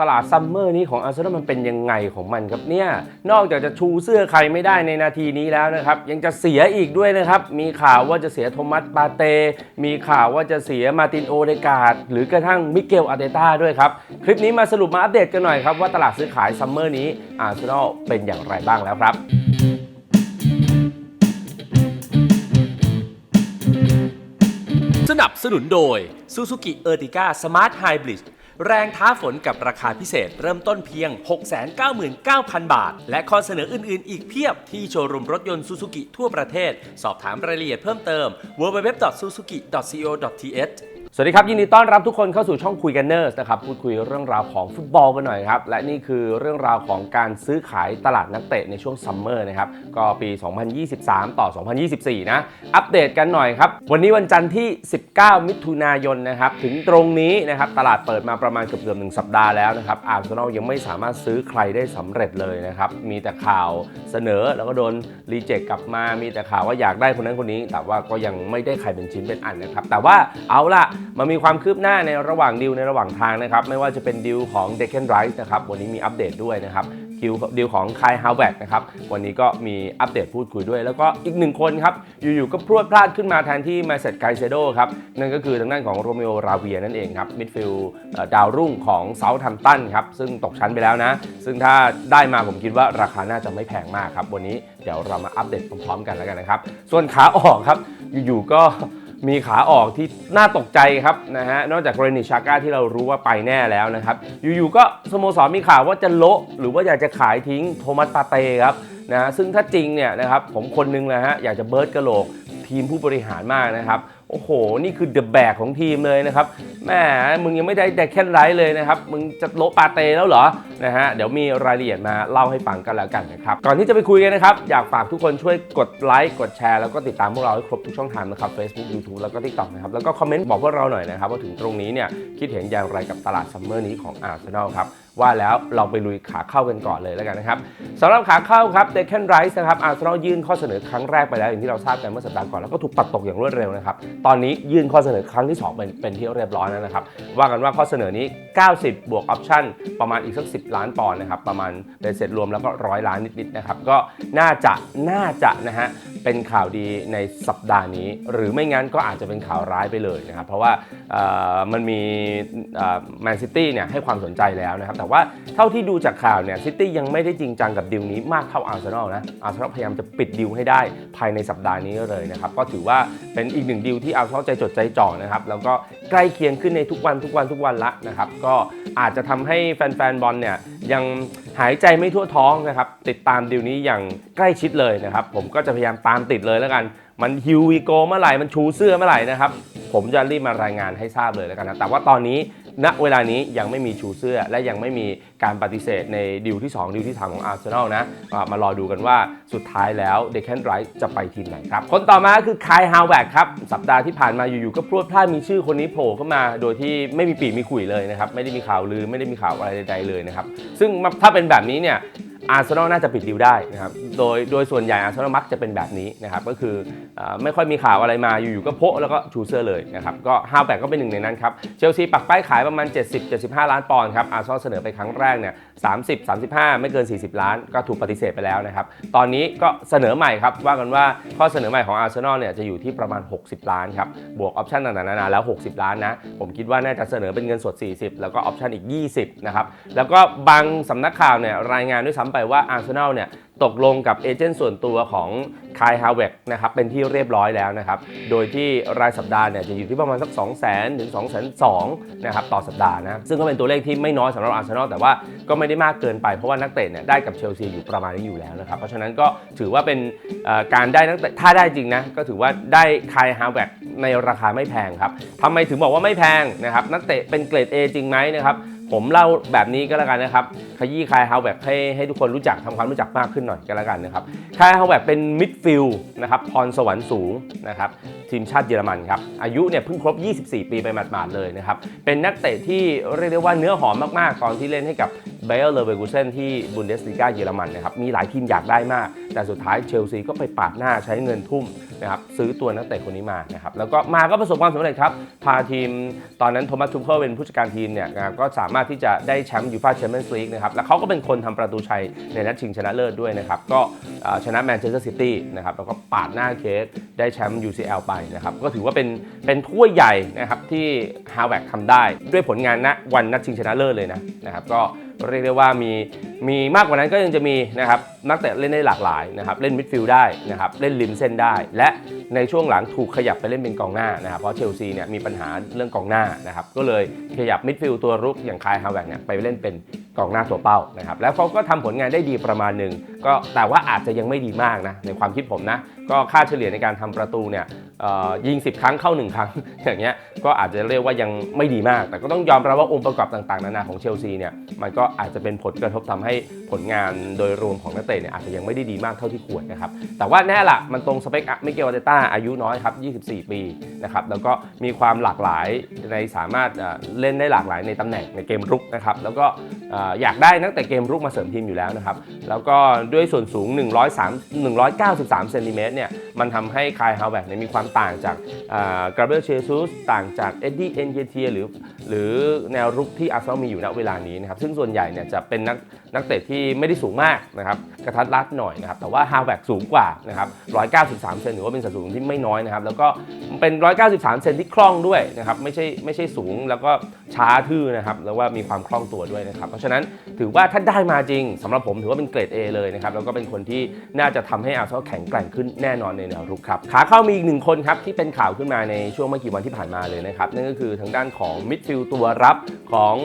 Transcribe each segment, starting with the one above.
ตลาดซัมเมอร์นี้ของอาร์เซนอลมันเป็นยังไงของมันครับเนี่ย นอกจากจะชูเสื้อใครไม่ได้ในนาทีนี้แล้วนะครับ ยังจะเสียอีกด้วยนะครับ มีข่าวว่าจะเสียโทมัสปาเต มีข่าวว่าจะเสียมาร์ตินโอเดกาดหรือกระทั่งมิเกลอาร์เตต้าด้วยครับ คลิปนี้มาสรุปมาอัปเดตกันหน่อยครับ ว่าตลาดซื้อขายซัมเมอร์นี้อาร์เซนอลเป็นอย่างไรบ้างแล้วครับสนับสนุนโดย Suzuki Ertiga Smart Hybrid แรงท้าฝนกับราคาพิเศษเริ่มต้นเพียง 699,000 บาท และข้อเสนออื่น ๆ อีกเพียบที่โชว์รูมรถยนต์ Suzuki ทั่วประเทศ สอบถามรายละเอียดเพิ่มเติม www.suzuki.co.th สวัสดีครับ ยินดีต้อนรับทุกคนเข้าสู่ช่องคุยกันเนอร์สนะครับพูดคุยเรื่องราวของฟุตบอลกันหน่อยครับ และนี่คือเรื่องราวของการซื้อขายตลาดนักเตะในช่วงซัมเมอร์นะครับ ก็ปี 2023 ต่อ 2024 นะ อัปเดตกันหน่อยครับ วันนี้วันจันทร์ที่ 19 มิถุนายนนะครับ ถึงตรงนี้นะครับ ตลาดเปิดมาประมาณเกือบเกือบหนึ่งสัปดาห์แล้วนะครับอาร์เซนอลยังไม่สามารถซื้อใครได้สำเร็จเลยนะครับมีแต่ข่าวเสนอแล้วก็โดนรีเจ็คกลับมามีแต่ข่าวว่าอยากได้คนนั้นคนนี้ แต่ว่าก็ยังไม่ได้ใครเป็นชิ้นเป็นอันนะครับแต่ว่าเอาล่ะมันมีความคืบหน้าในระหว่างดิวในระหว่างทางนะครับ ไม่ว่าจะเป็นดิวของเด c คนไรส์นะครับ วันนี้มีอัปเดตด้วยนะครับคิวดิวของคายฮาวเวกนะครับ วันนี้ก็มีอัปเดตพูดคุยด้วย แล้วก็อีกหนึ่งคนครับ อยู่ๆ ก็พรวดพลาดขึ้นมาแทนที่มาเซตไกเซโดครับ นั่นก็คือทางด้านของโรเมโอราเวียนั่นเองครับ มิดฟิลด์ดาวรุ่งของเซาท์ทัมตันครับ ซึ่งตกชั้นไปแล้วนะ ซึ่งถ้าได้มาผมคิดว่าราคาน่าจะไม่แพงมากครับ วันนี้เดี๋ยวเรามาอัปเดตพร้อมๆ กันแล้วกันนะครับ ส่วนขาออกครับ อยู่ๆ ก็ มีขาออกที่น่าตกใจครับนะฮะนอกจากกรณีชาก้าที่เรารู้ว่าไปแน่แล้วนะครับอยู่ๆก็สโมสรมีข่าวว่าจะโละหรือว่าอยากจะขายทิ้งโทมัสปาเต้ครับนะฮะซึ่งถ้าจริงเนี่ยนะครับผมคนนึงนะฮะอยากจะเบิร์ดกระโหลกทีมผู้บริหารมากนะครับ โอ้โห นี่คือเดอะแบกของทีมเลยนะครับแหม่มึงยังไม่ได้แดกแค่ไรเลยนะครับ มึงจะโลปาเต้แล้วเหรอ นะฮะ เดี๋ยวมีรายละเอียดมาเล่าให้ฟังกันแล้วกันนะครับ ก่อนที่จะไปคุยกันนะครับ อยากฝากทุกคนช่วยกดไลค์ กดแชร์ แล้วก็ติดตามพวกเราให้ครบทุกช่องทางนะครับ Facebook YouTube แล้วก็ TikTok นะครับ แล้วก็คอมเมนต์บอกพวกเราหน่อยนะครับว่าถึงตรงนี้เนี่ย คิดเห็นอย่างไรกับตลาดซัมเมอร์นี้ของอาร์เซนอลครับ ว่าแล้วเราไปลุยขาเข้ากันก่อนเลยแล้วกันนะครับสำหรับขาเข้าครับเดค n นไรส์นะครับอาร์เซนอลยื่นข้อเสนอครั้งแรกไปแล้วอย่างที่เราทราบกันเมื่อสัปดาห์ก่อนแล้วก็ถูกปัดตกอย่างรวดเร็วนะครับตอนนี้ยื่นข้อเสนอครั้งที่ 2 เป็นเป็นที่เรียบร้อยแล้วนะครับว่ากันว่าข้อเสนอนี้ 90 บวกออปชั่นประมาณอีกสัก 10 ล้านปอนด์นะครับประมาณเป็นเสร็จรวมแล้วก็ร้อยล้านนิดๆนะครับก็น่าจะน่าจะนะฮะเป็นข่าวดีในสัปดาห์นี้ หรือไม่งั้นก็อาจจะเป็นข่าวร้ายไปเลยนะครับเพราะว่ามันมีแมนซิตี้เนี่ยให้ความสนใจแล้วนะครับแต่ว่าเท่าที่ดูจากข่าวเนี่ยซิตี้ยังไม่ได้จริงจังกับดิวนี้มากเท่าอาร์เซนอลนะอาร์เซนอลพยายามจะปิดดิวให้ได้ภายในสัปดาห์นี้เลยนะครับก็ถือว่าเป็นอีกหนึ่งดิวที่อาร์เซนอลใจจดใจจ่อนะครับแล้วก็ใกล้เคียงขึ้นในทุกวันทุกวันทุกวันละนะครับก็อาจจะทำให้แฟนๆบอลเนี่ยยังหายใจไม่ทั่วท้องนะครับติดตามดิวนี้อย่างใกล้ชิดเลยนะครับผมก็จะพยายามตามติดเลยแล้วกัน มันฮิววีโกเมื่อไหร่มันชูเสื้อเมื่อไหร่นะครับผมจะรีบมารายงานให้ทราบเลยแล้วกันนะแต่ว่าตอนนี้ ณเวลานี้ยังไม่มีชูเสื้อ และยังไม่มีการปฏิเสธในดิวที่ 2 ดิวที่ 3 ของอาร์เซนอลนะมารอดูกันว่าสุดท้ายแล้วเดคแคนไรท์จะไปทีมไหนครับ คนต่อมาคือคายฮาวแวกครับ สัปดาห์ที่ผ่านมาอยู่ๆก็พรวดพลาดมีชื่อคนนี้โผล่เข้ามา โดยที่ไม่มีปีมีขุยเลยนะครับไม่ได้มีข่าวลือไม่ได้มีข่าวอะไรใดๆเลยนะครับซึ่งถ้าเป็นแบบนี้เนี่ย อาร์เซนอลน่าจะปิดดิวได้นะครับ โดยโดยส่วนใหญ่อาร์เซนอลมักจะเป็นแบบนี้นะครับ ก็คืออไม่ค่อยมีข่าวอะไรมาอยู่ๆก็โพะแล้วก็ชูเสื้อเลยนะครับ ก็ฮาวแบกก็เป็นหนึ่งในนั้นครับ เชลซีปักป้ายขายประมาณ 70-75 ล้านปอนด์ครับ อาร์เซนอลเสนอไปครั้งแรกเนี่ย30-35 ไม่เกิน 40 ล้าน ก็ถูกปฏิเสธไปแล้วนะครับ ตอนนี้ก็เสนอใหม่ครับ ว่ากันว่าข้อเสนอใหม่ของอาร์เซนอลเนี่ยจะอยู่ที่ประมาณ 60 ล้านครับ บวกออปชั่นต่างๆนานาแล้ว 60 ล้านนะ ผมคิดว่าน่าจะเสนอเป็นเงินสด 40 แล้วก็ออปชั่นอีก 20นะครับแล้วก็บางสำนักข่าวเนี่ยรายงานด้วยซ้ำไปว่าอาร์เซนอลเนี่ยตกลงกับเอเจนต์ส่วนตัวของคายฮาวเวกนะครับเป็นที่เรียบร้อยแล้วนะครับ โดยที่รายสัปดาห์เนี่ยจะอยู่ที่ประมาณสัก 2 0 0 0 0 0 ถึง 2 2 0 0นะครับต่อสัปดาห์นะ ซึ่งก็เป็นตัวเลขที่ไม่น้อยสำหรับอาร์เซนอลแต่ว่าก็ไม่ได้มากเกินไปเพราะว่านักเตะเนี่ยได้กับเชลซีอยู่ประมาณนี้อยู่แล้วนะครับ เพราะฉะนั้นก็ถือว่าเป็นการได้นักเตะถ้าได้จริงนะก็ถือว่าได้คายฮาวเวกในราคาไม่แพงครับทำไมถึงบอกว่าไม่แพงนะครับนักเตะเป็นเกรด A จริงไหมนะครับ ผมเล่าแบบนี้ก็แล้วกันนะครับ ขยี้คายฮาวเวกให้ให้ทุกคนรู้จักทำความรู้จักมากขึ้นหน่อยก็แล้วกันนะครับคายฮาวเวกเป็นมิดฟิลด์นะครับพรสวรรค์สูงนะครับทีมชาติเยอรมันครับ อายุเนี่ยเพิ่งครบ 24 ปีไปหมาดๆเลยนะครับ เป็นนักเตะที่เรียกได้ว่าเนื้อหอมมากๆ ตอนที่เล่นให้กับเบลเลอร์เวกูเซนที่บุนเดสลีกาเยอรมันนะครับ มีหลายทีมอยากได้มาก แต่สุดท้ายเชลซีก็ไปปาดหน้าใช้เงินทุ่ม นะครับซื้อตัวนักเตะคนนี้มานะครับแล้วก็มาก็ประสบความสำเร็จครับพาทีมตอนนั้นโทมัสทูเคิลเป็นผู้จัดการทีมเนี่ยนะก็สามารถที่จะได้แชมป์ยูฟ่าแชมเปี้ยนส์ลีกนะครับแล้วเขาก็เป็นคนทำประตูชัยในนัดชิงชนะเลิศด้วยนะครับก็ชนะแมนเชสเตอร์ซิตี้นะครับแล้วก็ปาดหน้าเคสได้แชมป์ UCL ไปนะครับก็ถือว่าเป็นเป็นถ้วยใหญ่นะครับที่ฮาวแวร์ทำได้ด้วยผลงานณวันนัดชิงชนะเลิศเลยนะนะครับก็ เรียกได้ว่ามีมีมากกว่านั้นก็ยังจะมีนะครับนักเตะเล่นได้หลากหลายนะครับเล่นมิดฟิลด์ได้นะครับเล่นริมเส้นได้ และในช่วงหลังถูกขยับไปเล่นเป็นกองหน้านะครับเพราะเชลซีเนี่ยมีปัญหาเรื่องกองหน้านะครับก็เลยขยับมิดฟิลด์ตัวรุกอย่างคายฮาวแวร์เนี่ยไปเล่นเป็นกองหน้าตัวเป้านะครับแล้วเขาก็ทำผลงานได้ดีประมาณหนึ่งก็แต่ว่าอาจจะยังไม่ดีมากนะในความคิดผมนะ ก็ค่าเฉลี่ยในการทำประตูเนี่ยยิง 10 ครั้งเข้า 1 ครั้ง อย่างเงี้ยก็อาจจะเรียกว่ายังไม่ดีมาก แต่ก็ต้องยอมรับว่าองค์ประกอบต่างๆ นานาของเชลซีเนี่ยมันก็อาจจะเป็นผลกระทบทำให้ผลงานโดยรวมของนักเตะเนี่ยอาจจะยังไม่ได้ดีมากเท่าที่ควรนะครับแต่ว่าแน่ละมันตรงสเปคมิเกลอาเตต้าอายุน้อยครับ 24 ปีนะครับแล้วก็มีความหลากหลายในสามารถเล่นได้หลากหลายในตำแหน่งในเกมรุกนะครับแล้วก็อยากได้นักเตะเกมรุกมาเสริมทีมอยู่แล้วนะครับแล้วก็ด้วยส่วนสูง 103 193เซนติเมตรเนี่ยมันทำให้คายฮาวแวร์เนี่ยมีความต่างจากกราเบลเชซูสต่างจากเอ็ดดี้เอ็นเยเทียหรือ หรือแนวรุกที่อาร์เซนอลมีอยู่ณเวลานี้นะครับซึ่งส่วนใหญ่เนี่ยจะเป็นนักนักเตะที่ไม่ได้สูงมากนะครับกระทัดรัดหน่อยนะครับแต่ว่าฮาวแวร์สูงกว่านะครับ193 เซนถือว่าเป็นสัดส่วนที่ไม่น้อยนะครับแล้วก็เป็น 193 เซนที่คล่องด้วยนะครับไม่ใช่ไม่ใช่สูงแล้วก็ช้าทื่อนะครับแล้วว่ามีความคล่องตัวด้วยนะครับเพราะฉะนั้นถือว่าถ้าได้มาจริงสำหรับผมถือว่าเป็นเกรด A เลยนะครับแล้วก็เป็นคนที่น่าจะทำให้อาร์เซนอลแข็งแกร่งขึ้นแน่นอนในแนวรุกครับขาเข้ามีอีกหนึ่งคนครับที่เป็นข่าวขึ้นมาในช่วงไม่กี่วันที่ผ่านมาเลยนะครับนั่นก็คือทางด้านของมิดฟิลด์ตัวรับของ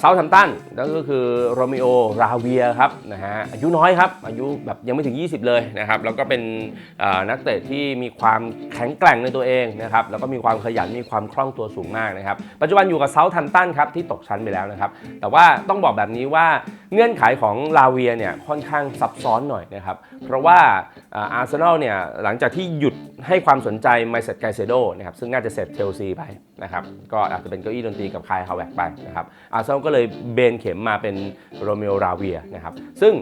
เซาท์แฮมตันนั่นก็คือโรมิโอราเวียครับนะฮะอายุน้อยครับ อายุแบบยังไม่ถึง 20 เลยนะครับ แล้วก็เป็นนักเตะที่มีความแข็งแกร่งในตัวเองนะครับ แล้วก็มีความขยันมีความคล่องตัวสูงมากนะครับ ปัจจุบันอยู่กับเซาท์แฮมตันครับที่ตกชั้นไปแล้วนะครับ แต่ว่าต้องบอกแบบนี้ว่าเงื่อนไขของลาเวียเนี่ยค่อนข้างซับซ้อนหน่อยนะครับ เพราะว่าอาร์เซนอลเนี่ยหลังจากที่หยุดให้ความสนใจไมเซตไกเซโดนะครับซึ่งน่าจะเสร็จเชลซีไปนะครับก็อาจจะเป็นเก้าอี้ดนตรีกับคายฮาวแวกไปนะครับอาเซอลก็เลยเบนเข็มมาเป็นโรเมโอราเวียนะครับซึ่ง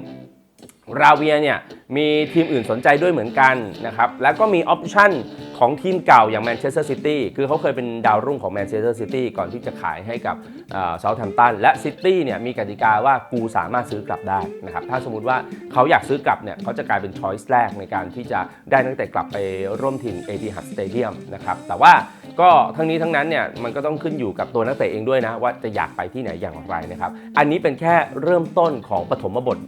ราเวียเนี่ยมีทีมอื่นสนใจด้วยเหมือนกันนะครับแล้วก็มีออปชั่นของทีมเก่าอย่างแมนเชสเตอร์ซิตี้คือเขาเคยเป็นดาวรุ่งของแมนเชสเตอร์ซิตี้ก่อนที่จะขายให้กับเซาท์แฮมป์ตันและซิตี้เนี่ยมีกติกาว่ากูสามารถซื้อกลับได้นะครับถ้าสมมติว่าเขาอยากซื้อกลับเนี่ยเขาจะกลายเป็นช้อยส์แรกในการที่จะได้นักเตะกลับไปร่วมทีมเอทีฮัดสเตเดียมนะครับแต่ว่า ก็ทั้งนี้ทั้งนั้นเนี่ยมันก็ต้องขึ้นอยู่กับตัวนักเตะเองด้วยนะ ว่าจะอยากไปที่ไหนอย่างไรนะครับ อันนี้เป็นแค่เริ่มต้นของปฐมบท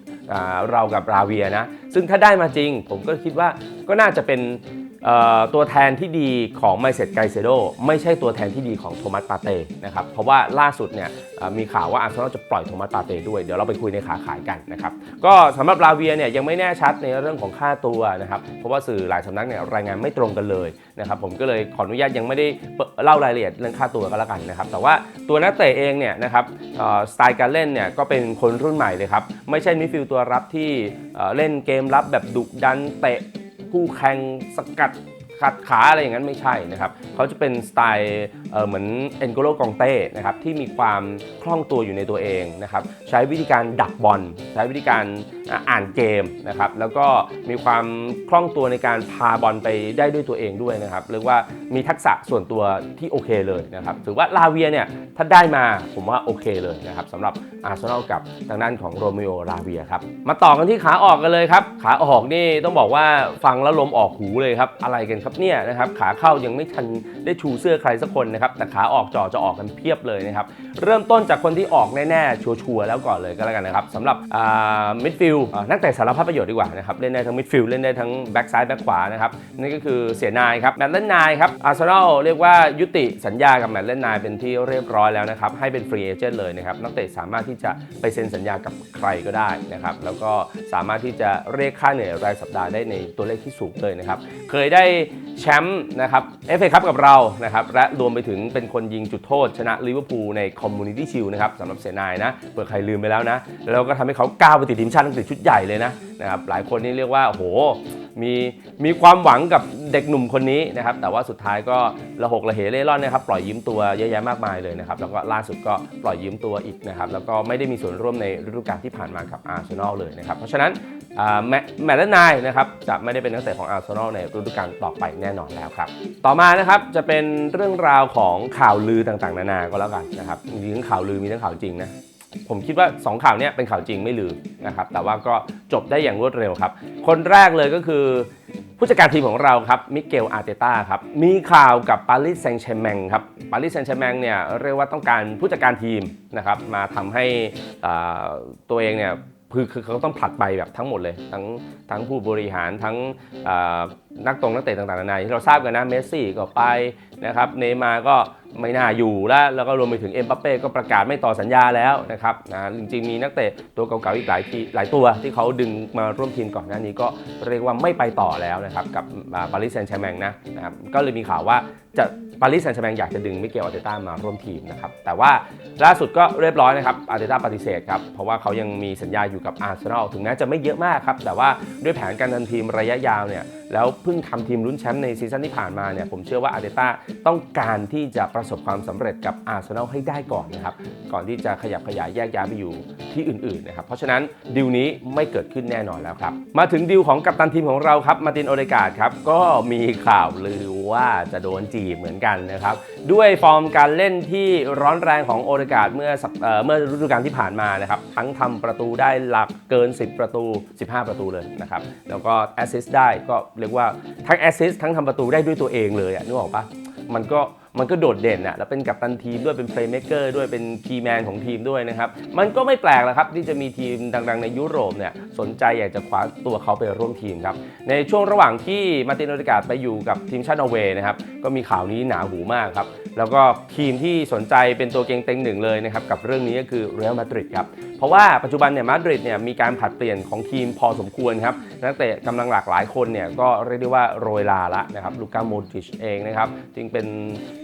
เรากับราเวียนะ ซึ่งถ้าได้มาจริง ผมก็คิดว่าก็น่าจะเป็น ตัวแทนที่ดีของไมเซตไกเซโดไม่ใช่ตัวแทนที่ดีของโทมัสปาเต้นะครับเพราะว่าล่าสุดเนี่ยมีข่าวว่าอาร์เซนอลจะปล่อยโทมัสปาเต้ด้วยเดี๋ยวเราไปคุยในขาขายกันนะครับก็สำหรับราเวียเนี่ยยังไม่แน่ชัดในเรื่องของค่าตัวนะครับเพราะว่าสื่อหลายสำนักเนี่ยรายงานไม่ตรงกันเลยนะครับผมก็เลยขออนุญาตยังไม่ได้เล่ารายละเอียดเรื่องค่าตัวก็แล้วกันนะครับแต่ว่าตัวนักเตะเองเนี่ยนะครับสไตล์การเล่นเนี่ยก็เป็นคนรุ่นใหม่เลยครับไม่ใช่มิดฟิลด์ตัวรับที่เล่นเกมรับแบบดุดันเตะ คู่แข่งสกัดขัดขาอะไรอย่างนั้นไม่ใช่นะครับเขาจะเป็นสไตล์ เออเหมือนเอ็นโกโลกองเต้นะครับที่มีความคล่องตัวอยู่ในตัวเองนะครับใช้วิธีการดักบอลใช้วิธีการอ่านเกมนะครับแล้วก็มีความคล่องตัวในการพาบอลไปได้ด้วยตัวเองด้วยนะครับเรียกว่ามีทักษะส่วนตัวที่โอเคเลยนะครับถือว่าลาเวียเนี่ยถ้าได้มาผมว่าโอเคเลยนะครับสำหรับอาร์เซนอลกับทางด้านของโรมิโอลาเวียครับมาต่อกันที่ขาออกกันเลยครับขาออกนี่ต้องบอกว่าฟังแล้วลมออกหูเลยครับอะไรกันครับเนี่ยนะครับขาเข้ายังไม่ทันได้ชูเสื้อใครสักคนนะครับนะครับแต่ขาออกจ่อจะออกกันเพียบเลยนะครับเริ่มต้นจากคนที่ออกแน่ๆชัวร์ๆแล้วก่อนเลยก็แล้วกันนะครับสำหรับมิดฟิลนักเตะสารพัดประโยชน์ดีกว่านะครับเล่นได้ทั้งมิดฟิลเล่นได้ทั้งแบ็กซ้ายแบ็กขวานะครับนั่นก็คือเสียนายครับแมตเล่นนายครับอาร์เซนอลเรียกว่ายุติสัญญากับแมตเล่นนายเป็นที่เรียบร้อยแล้วนะครับให้เป็นฟรีเอเจนต์เลยนะครับนักเตะสามารถที่จะไปเซ็นสัญญากับใครก็ได้นะครับแล้วก็สามารถที่จะเรียกค่าเหนื่อยรายสัปดาห์ได้ในตัวเลขที่สูงเลยนะครับเคยได้แชมป์นะครับเอฟเอคัพกับเรานะครับและรวมไปถึงเป็นคนยิงจุดโทษชนะลิเวอร์พูลในคอมมูนิตี้ชิลนะครับสำหรับเสนายนะเผื่อใครลืมไปแล้วนะ แล้วก็ทำให้เขาก้าวไปติดทีมชาติอังกฤษชุดใหญ่เลยนะนะครับหลายคนนี่เรียกว่าโอ้โห มีมีความหวังกับเด็กหนุ่มคนนี้นะครับ แต่ว่าสุดท้ายก็ระหกระเหเล่ร่อนนะครับ ปล่อยยืมตัวเยอะแยะมากมายเลยนะครับ แล้วก็ล่าสุดก็ปล่อยยืมตัวอีกนะครับ แล้วก็ไม่ได้มีส่วนร่วมในฤดูกาลที่ผ่านมากับอาร์เซนอลเลยนะครับ เพราะฉะนั้นแมแมตต์นายนะครับจะไม่ได้เป็นนักเตะของอาร์เซนอลในฤดูกาลต่อไปแน่นอนแล้วครับ ต่อมานะครับจะเป็นเรื่องราวของข่าวลือต่างๆ นานาก็แล้วกันนะครับมีทั้งข่าวลือมีทั้งข่าวจริงนะ ผมคิดว่า 2 ข่าวเนี้ยเป็นข่าวจริงไม่ลือนะครับ แต่ว่าก็จบได้อย่างรวดเร็วครับ คนแรกเลยก็คือ ผู้จัดการทีมของเราครับมิเกลอาร์เตต้าครับ มีข่าวกับปารีสแซงต์แชร์แมงครับปารีสแซงต์แชร์แมงเนี่ยเรียกว่าต้องการผู้จัดการทีมนะครับ มาทำให้ตัวเองเนี่ยคือคือเขาต้องผลัดไปแบบทั้งหมดเลย ทั้งทั้งผู้บริหารทั้งนักตรงนักเตะต่างๆนานาที่เราทราบกันนะเมสซี่ก็ไปนะครับเนย์มาร์ก็ ไม่น่าอยู่แล้วแล้วก็รวมไปถึงเอ็มบัปเป้ก็ประกาศไม่ต่อสัญญาแล้วนะครับนะจริงๆมีนักเตะตัวเก่าๆอีกหลายทีหลายตัวที่เขาดึงมาร่วมทีมก่อนหน้านี้ก็เรียกว่าไม่ไปต่อแล้วนะครับกับปารีสแซงต์แชร์แมงนะนะครับก็เลยมีข่าวว่า จะปารีสแซงต์แชร์แมงอยากจะดึงมิเกลอาร์เตต้ามาร่วมทีมนะครับ แต่ว่าล่าสุดก็เรียบร้อยนะครับอาร์เตต้าปฏิเสธครับ เพราะว่าเขายังมีสัญญาอยู่กับอาร์เซนอลถึงแม้จะไม่เยอะมากครับ แต่ว่าด้วยแผนการทำทีมระยะยาวเนี่ยแล้วเพิ่งทำทีมลุ้นแชมป์ในซีซั่นที่ผ่านมาเนี่ยผมเชื่อว่าอาร์เตต้าต้องการที่จะประสบความสำเร็จกับอาร์เซนอลให้ได้ก่อนนะครับก่อนที่จะขยับขยายแยกย้ายไปอยู่ที่อื่นๆนะครับเพราะฉะนั้นดิวนี้ไม่เกิดขึ้นแน่นอนแล้วครับมาถึงดิวของกัปตันทีมของเราครับมาตินโอเดกาดครับก็มีข่าวลือ ว่าจะโดนจีบเหมือนกันนะครับ ด้วยฟอร์มการเล่นที่ร้อนแรงของโอเดกาดเมื่อสัปเอ่อเมื่อฤดูกาลที่ผ่านมานะครับ ทั้งทำประตูได้หลักเกิน 10 ประตู 15 ประตูเลยนะครับ แล้วก็แอสซิสต์ได้ก็เรียกว่าทั้งแอสซิสต์ทั้งทำประตูได้ด้วยตัวเองเลยอะนึกออกปะมันก็ มันก็โดดเด่นอะแล้วเป็นกัปตันทีมด้วยเป็นเพลย์เม k เกอร์ด้วยเป็นคีย์แมนของทีมด้วยนะครับ มันก็ไม่แปลกแล้วครับที่จะมีทีมดังๆ ในยุโรปเนี่ยสนใจอยากจะคว้าตัวเขาไปร่วมทีมครับในช่วงระหว่างที่มาตินโอเดกาไปอยู่กับทีมชาตินอร์เวย์นะครับก็มีข่าวนี้หนาหูมากครับแล้วก็ทีมที่สนใจเป็นตัวเก่งเต็งหนึ่งเลยนะครับกับเรื่องนี้ก็คือเรอัลมาดริดครับเพราะว่าปัจจุบันเนี่ยมาดริดเนี่ยมีการผัดเปลี่ยนของทีมพอสมควรครับนักเตะกำลังหลากหลายคนเนี่ยก็เรียกได้ว่าโรยลาละนะครับลูก้าโมดริชเองนะครับจึงเป็น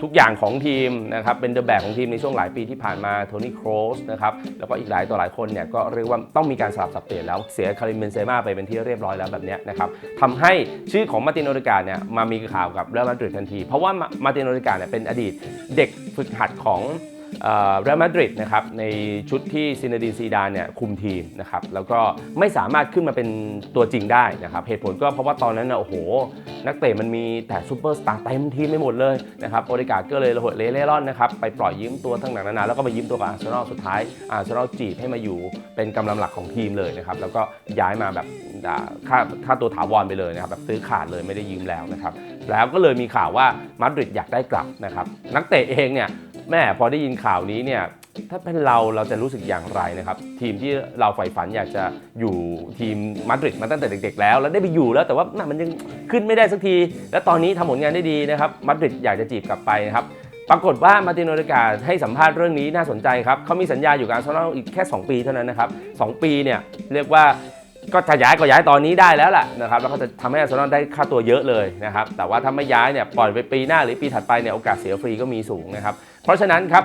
ทุกอย่างของทีมนะครับเป็นเดอะแบกของทีมในช่วงหลายปีที่ผ่านมาโทนี่โครสนะครับแล้วก็อีกหลายต่อหลายคนเนี่ยก็เรียกว่าต้องมีการสลับสับเปลี่ยนแล้วเสียคาริมเบนเซม่าไปเป็นที่เรียบร้อยแล้วแบบนี้นะครับทำให้ชื่อของมาตินโอริกาเนี่ยมามีข่าวกับเรอัลมาดริดทันที เพราะว่ามาตินโอริกาเนี่ยเป็นอดีตเด็กฝึกหัดของ เรอัลมาดริดนะครับในชุดที่ซินเดนซีดานเนี่ยคุมทีมนะครับแล้วก็ไม่สามารถขึ้นมาเป็นตัวจริงได้นะครับเหตุผลก็เพราะว่าตอนนั้นนะโอ้โห นักเตะมันมีแต่ซูเปอร์สตาร์เต็มทีมไม่หมดเลยนะครับโอเดกาก็เลยระหดเล่ร่อนนะครับไปปล่อยยืมตัวทั้งหนักนานาแล้วก็ไปยืมตัวกับอาร์เซนอลสุดท้ายอาร์เซนอลจีบให้มาอยู่เป็นกำลังหลักของทีมเลยนะครับแล้วก็ย้ายมาแบบค่าค่าตัวถาวรไปเลยนะครับแบบซื้อขาดเลยไม่ได้ยืมแล้วนะครับแล้วก็เลยมีข่าวว่ามาดริดอยากได้กลับนะครับนักเตะเองเนี่ย แม่พอได้ยินข่าวนี้เนี่ยถ้าเป็นเราเราจะรู้สึกอย่างไรนะครับ ทีมที่เราใฝ่ฝันอยากจะอยู่ทีมมาดริดมาตั้งแต่เด็ก ๆ แล้ว แล้วได้ไปอยู่แล้วแต่ว่ามันยังขึ้นไม่ได้สักที และตอนนี้ทำผลงานได้ดีนะครับมาดริดอยากจะจีบกลับไปนะครับปรากฏว่ามาตินโอเดกาให้สัมภาษณ์เรื่องนี้น่าสนใจครับเขามีสัญญาอยู่กับอาร์เซนอลอีกแค่ 2 ปีเท่านั้นนะครับ 2 ปีเนี่ยเรียกว่า ก็จะย้ายก็ย้ายตอนนี้ได้แล้วแหละนะครับแล้วก็จะทำให้อาร์เซนอลได้ค่าตัวเยอะเลยนะครับแต่ว่าถ้าไม่ย้ายเนี่ยปล่อยไปปีหน้าหรือปีถัดไปเนี่ยโอกาสเสียฟรีก็มีสูงนะครับเพราะฉะนั้นครับ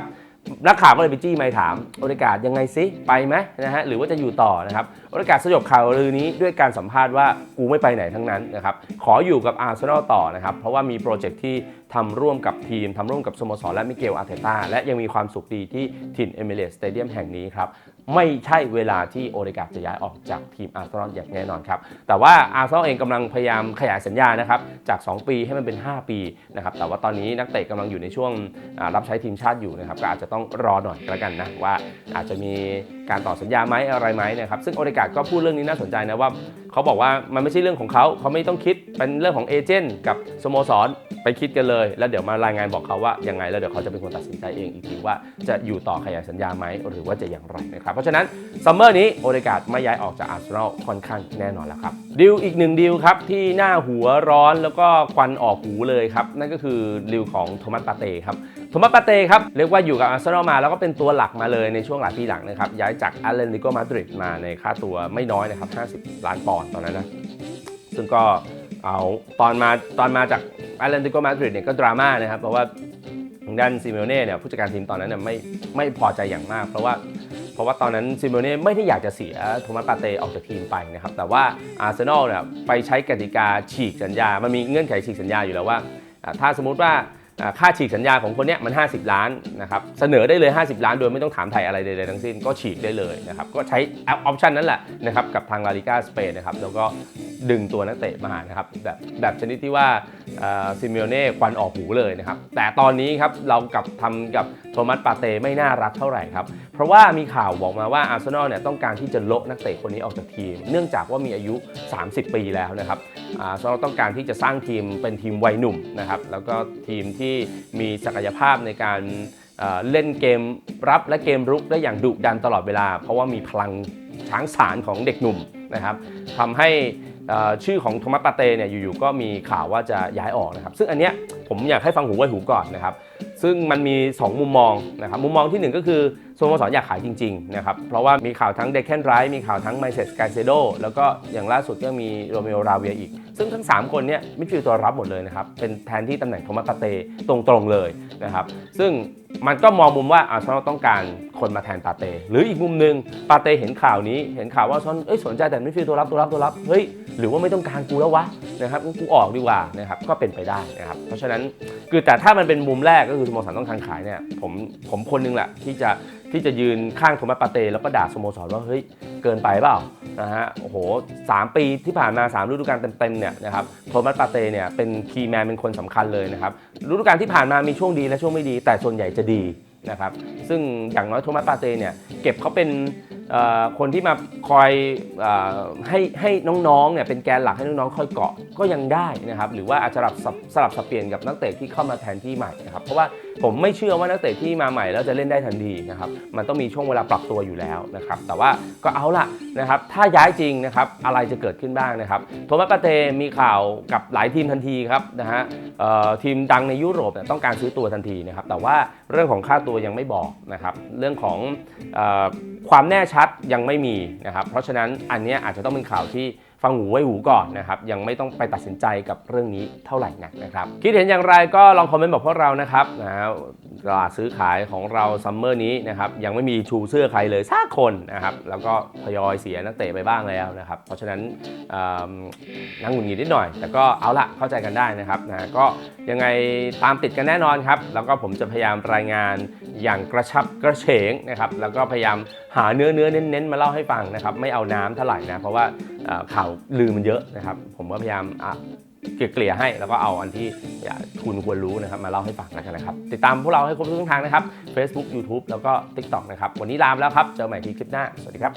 นักข่าวก็เลยไปจี้ไม่ถามโอเดกาสยังไงซิไปไหมนะฮะหรือว่าจะอยู่ต่อนะครับโอเดกาสสยบข่าวลือนี้ด้วยการสัมภาษณ์ว่ากูไม่ไปไหนทั้งนั้นนะครับขออยู่กับอาร์เซนอลต่อนะครับเพราะว่ามีโปรเจกต์ที่ทำร่วมกับทีมทำร่วมกับสโมสรและมิเกลอาร์เตต้าและยังมีความสุขดีที่ถิ่นเอมิเรตสเตเดียมแห่งนี้ครับ ไม่ใช่เวลาที่โอเดกาจะย้ายออกจากทีมอาร์เซนอลอย่างแน่นอนครับ แต่ว่าอาร์เซนอลเองกำลังพยายามขยายสัญญานะครับจาก 2 ปีให้มันเป็น 5 ปีนะครับแต่ว่าตอนนี้นักเตะกำลังอยู่ในช่วงรับใช้ทีมชาติอยู่นะครับก็อาจจะต้องรอหน่อยแล้วกันนะว่าอาจจะมีการต่อสัญญาไหมอะไรไหมนะครับซึ่งโอเดกาก็พูดเรื่องนี้น่าสนใจนะว่าเขาบอกว่ามันไม่ใช่เรื่องของเขาเขาไม่ต้องคิดเป็นเรื่องของเอเจนต์กับสโมสร ไปคิดกันเลย แล้วเดี๋ยวมารายงานบอกเขาว่ายังไงแล้วเดี๋ยวเขาจะเป็นคนตัดสินใจเองอีกทีว่าจะอยู่ต่อขยายสัญญาไหมหรือว่าจะอย่างไรนะครับเพราะฉะนั้นซัมเมอร์นี้โอเดกาดไม่ย้ายออกจากอาร์เซนอลค่อนข้างแน่นอนแล้วครับดิวอีกหนึ่งดิวครับที่หน้าหัวร้อนแล้วก็ควันออกหูเลยครับนั่นก็คือดิวของโทมัสปาเต้ครับโทมัสปาเต้ครับเรียกว่าอยู่กับอาร์เซนอลมาแล้วก็เป็นตัวหลักมาเลยในช่วงหลายปีหลังนะครับย้ายจากอาร์เลนติโกมาดริดมาในค่าตัวไม่น้อยนะครับ50 ล้านปอนด์ตอนนั้นนะซึ่งก็ เอาตอนมาตอนมาจากอาร์เลนติโกมาดริดเนี่ยก็ดราม่านะครับ เพราะว่าทางด้านซิเมโอเน่เนี่ยผู้จัดการทีมตอนนั้นเนี่ยไม่ไม่พอใจอย่างมาก เพราะว่าเพราะว่าตอนนั้นซิมโอเน่ไม่ได้อยากจะเสียโทมัสปาเตออกจากทีมไปนะครับ แต่ว่าอาร์เซนอลเนี่ยไปใช้กติกาฉีกสัญญา มันมีเงื่อนไขฉีกสัญญาอยู่แล้วว่า ถ้าสมมุติว่า ค่าฉีกสัญญาของคนเนี้ยมัน 50 ล้านนะครับเสนอได้เลย 50 ล้านโดยไม่ต้องถามไทยอะไรใดๆทั้งสิ้นก็ฉีกได้เลยนะครับก็ใช้ออปชันนั้นแหละนะครับกับทางลาลิกาสเปนนะครับแล้วก็ดึงตัวนักเตะมานะครับแบบแบบชนิดที่ว่าซิมิโอเน่ควันออกหูเลยนะครับแต่ตอนนี้ครับเรากับทำกับโทมัสปาเต้ไม่น่ารักเท่าไหร่ครับเพราะว่ามีข่าวบอกมาว่าอาร์เซนอลเนี่ยต้องการที่จะโละนักเตะคนนี้ออกจากทีม เนื่องจากว่ามีอายุ 30 ปีแล้วนะครับอาร์เซนอลต้องการที่จะสร้างทีมเป็นทีมวัยหนุ่มนะครับแล้วก็ทีมที่มีศักยภาพในการเล่นเกมรับและเกมรุกได้อย่างดุดันตลอดเวลา เพราะว่ามีพลังช้างสารของเด็กหนุ่มนะครับทำให้ชื่อของโทมัสปาเต้เนี่ยอยู่ๆก็มีข่าวว่าจะย้ายออกนะครับ ซึ่งอันเนี้ยผมอยากให้ฟังหูไว้หูก่อนนะครับซึ่งมันมี 2 มุมมองนะครับมุมมองทีหนึ่งก็คือสโมสรอยากขายจริงๆนะครับเพราะว่ามีข่าวทั้งเดคแคนไรท์มีข่าวทั้งไมเซสกาเซโดแล้วก็อย่างล่าสุดก็มีโรเมโอราเวียอีก ซึ่งทั้ง 3 คนเนี่ยมิดฟิลด์ตัวรับหมดเลยนะครับ เป็นแทนที่ตำแหน่งโทมัสปาเต้ตรงๆเลยนะครับซึ่งมันก็มองมุมว่าอาร์เซนอลต้องการคนมาแทนปาเต้หรืออีกมุมหนึ่งปาเต้เห็นข่าวนี้ เห็นข่าวว่าซอนเอ้ยสนใจแต่มิดฟิลด์ตัวรับตัวรับตัวรับเฮ้ยหรือว่าไม่ต้องการกูแล้ววะนะครับกูออกดีกว่านะครับก็เป็นไปได้นะครับเพราะฉะนั้นคือแต่ถ้ามันเป็นมุมแรกก็คือสโมสรต้องการขายเนี่ยผมผมคนนึงแหละที่จะที่จะยืนข้างโทมัสปาเต้แล้วก็ด่าสโมสรว่าเฮ้ยเกินไปเปล่านะฮะโอ้โหสามปีที่ผ่านมา3ฤดูกาลเต็มๆเนี่ยนะครับโทมัสปาเต้เนี่ยเป็นคีย์แมนเป็นคนสำคัญเลยนะครับฤดูกาลที่ผ่านมามีช่วงดีและช่วงไม่ดี แต่ส่วนใหญ่จะดีนะครับซึ่งอย่างน้อยโทมัสปาเต้เนี่ยเก็บเขาเป็น คนที่มาคอยอให้ให้น้องๆเนี่ยเป็นแกนหลักให้น้องๆคอยเกาะก็ยังได้นะครับหรือว่าอาจจะสลับสับสลับสับเปลี่ยนกับนักเตะที่เข้ามาแทนที่ใหม่นะครับเพราะว่า ผมไม่เชื่อว่านักเตะที่มาใหม่แล้วจะเล่นได้ทันทีนะครับมันต้องมีช่วงเวลาปรับตัวอยู่แล้วนะครับแต่ว่าก็เอาล่ะนะครับถ้าย้ายจริงนะครับอะไรจะเกิดขึ้นบ้างนะครับโทมัสปาเตมีข่าวกับหลายทีมทันทีครับนะฮะทีมดังในยุโรปต้องการซื้อตัวทันทีนะครับแต่ว่าเรื่องของค่าตัวยังไม่บอกนะครับเรื่องของอความแน่ชัดยังไม่มีนะครับเพราะฉะนั้นอันนี้อาจจะต้องเป็นข่าวที่ ฟังหูไว้หูก่อนนะครับ ยังไม่ต้องไปตัดสินใจกับเรื่องนี้เท่าไหร่นักนะครับ คิดเห็นอย่างไรก็ลองคอมเมนต์บอกพวกเรานะครับนะฮะ ตลาดซื้อขายของเราซัมเมอร์นี้นะครับยังไม่มีชูเสื้อใครเลยสักคนนะครับแล้วก็ทยอยเสียนักเตะไปบ้างแล้วนะครับเพราะฉะนั้นเอิ่มนั่งหงุดหงิดนิดหน่อย แต่ก็เอาละเข้าใจกันได้นะครับนะก็ยังไงตามติดกันแน่นอนครับแล้วก็ผมจะพยายามรายงานอย่างกระชับกระเฉงนะครับแล้วก็พยายามหาเนื้อเนื้อเน้นๆมาเล่าให้ฟังนะครับไม่เอาน้ำเท่าไหร่นะเพราะว่าเอ่อข่าวลือมันเยอะนะครับผมก็พยายามอะ เกลี่ยให้แล้วก็เอาอันที่คุณควรรู้นะครับมาเล่าให้ฟังแล้วกันนะครับ ติดตามพวกเราให้ครบทุกช่องทางนะครับ Facebook YouTube แล้วก็ TikTok นะครับ วันนี้ลามแล้วครับ เจอกันใหม่ที่คลิปหน้า สวัสดีครับ